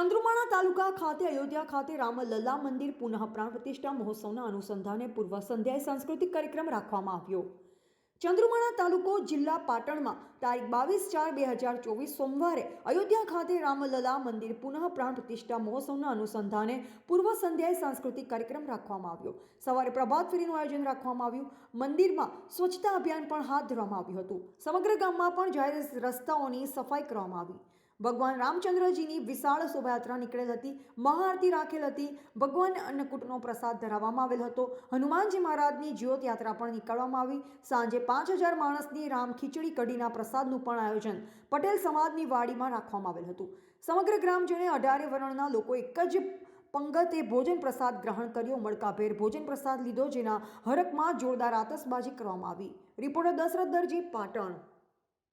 ચંદ્રુમાણા તાલુકા ખાતે, અયોધ્યા ખાતે રામલલ્લા મંદિર પુનઃ પ્રાણ પ્રતિષ્ઠા મહોત્સવના અનુસંધાને પૂર્વ સંધ્યાએ સાંસ્કૃતિક કાર્યક્રમ રાખવામાં આવ્યો. ચંદ્રુમાણા તાલુકો, જિલ્લા પાટણમાં તારીખ બાવીસ ચાર બે હજાર ચોવીસ સોમવારે અયોધ્યા ખાતે રામલલા મંદિર પુનઃ પ્રાણ પ્રતિષ્ઠા મહોત્સવના અનુસંધાને પૂર્વ સંધ્યાએ સાંસ્કૃતિક કાર્યક્રમ રાખવામાં આવ્યો. સવારે પ્રભાત ફેરીનું આયોજન રાખવામાં આવ્યું. મંદિરમાં સ્વચ્છતા અભિયાન પણ હાથ ધરવામાં આવ્યું હતું. સમગ્ર ગામમાં પણ જાહેર રસ્તાઓની સફાઈ કરવામાં આવી. ભગવાન રામચંદ્રજીની વિશાળ શોભાયાત્રા નીકળેલ હતી, મહાઆરતી રાખેલ હતી. ભગવાન અન્નકૂટનો પ્રસાદ ધરાવવામાં આવેલ હતો. હનુમાનજી મહારાજની જ્યોત યાત્રા પણ નીકળવામાં આવી. સાંજે પાંચ હજાર માણસની રામ ખીચડી કઢીના પ્રસાદનું પણ આયોજન પટેલ સમાજની વાડીમાં રાખવામાં આવેલ હતું. સમગ્ર ગ્રામજને અઢારે વર્ણના લોકો એક જ પંગતે ભોજન પ્રસાદ ગ્રહણ કર્યો. મડકાભેર ભોજન પ્રસાદ લીધો, જેના હરકમાં જોરદાર આતશબાજી કરવામાં આવી. રિપોર્ટર દશરથ દરજી પાટણ.